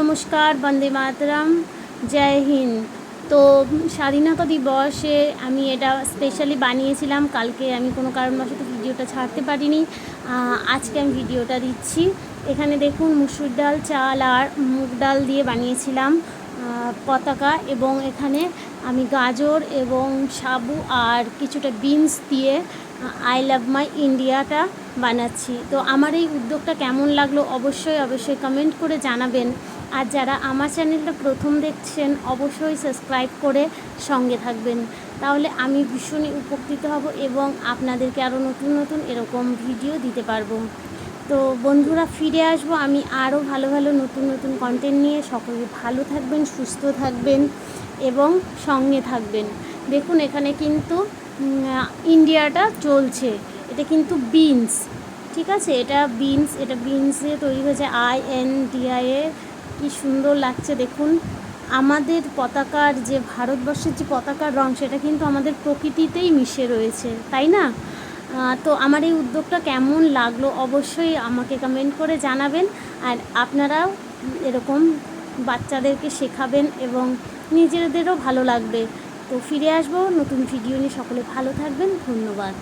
নমস্কার, বন্দে মাতরম, জয় হিন্দ। তো স্বাধীনতা দিবসে আমি এটা স্পেশালি বানিয়েছিলাম, কালকে আমি কোনো কারণবশত ভিডিওটা ছাড়তে পারিনি আজকে আমি ভিডিওটা দিচ্ছি। এখানে দেখুন মুসুর ডাল, চাল আর মুগ ডাল দিয়ে বানিয়েছিলাম পতাকা এবং এখানে আমি গাজর এবং সাবু আর কিছুটা বিনস দিয়ে আই লাভ মাই ইন্ডিয়াটা বানাচ্ছি। তো আমার এই উদ্যোগটা কেমন লাগল অবশ্যই অবশ্যই কমেন্ট করে জানাবেন। আর যারা আমার চ্যানেলটা প্রথম দেখছেন, অবশ্যই সাবস্ক্রাইব করে সঙ্গে থাকবেন। তাহলে আমি ভীষণই উপকৃত হব এবং আপনাদেরকে আরও নতুন নতুন এরকম ভিডিও দিতে পারব। তো বন্ধুরা ফিরে আসব। আমি আরও ভালো ভালো নতুন নতুন কন্টেন্ট নিয়ে। সকলে ভালো থাকবেন, সুস্থ থাকবেন এবং সঙ্গে থাকবেন। দেখুন, এখানে কিন্তু ইন্ডিয়াটা চলছে। এটা কিন্তু বিনস ঠিক আছে? এটা বিনস এটা বিনসে তৈরি হয়েছে। আই এন ডিআইএ কি সুন্দর লাগছে, দেখুন। আমাদের পতাকার যে, ভারতবর্ষের যে পতাকার রং, সেটা কিন্তু আমাদের প্রকৃতিতেই মিশে রয়েছে, তাই না? তো আমার এই উদ্যোগটা কেমন লাগল অবশ্যই আমাকে কমেন্ট করে জানাবেন। আর আপনারাও এরকম বাচ্চাদেরকে শেখাবেন এবং নিজেদেরও ভালো লাগবে। তো ফিরে আসব নতুন ভিডিও নিয়ে। সকলে ভালো থাকবেন। ধন্যবাদ।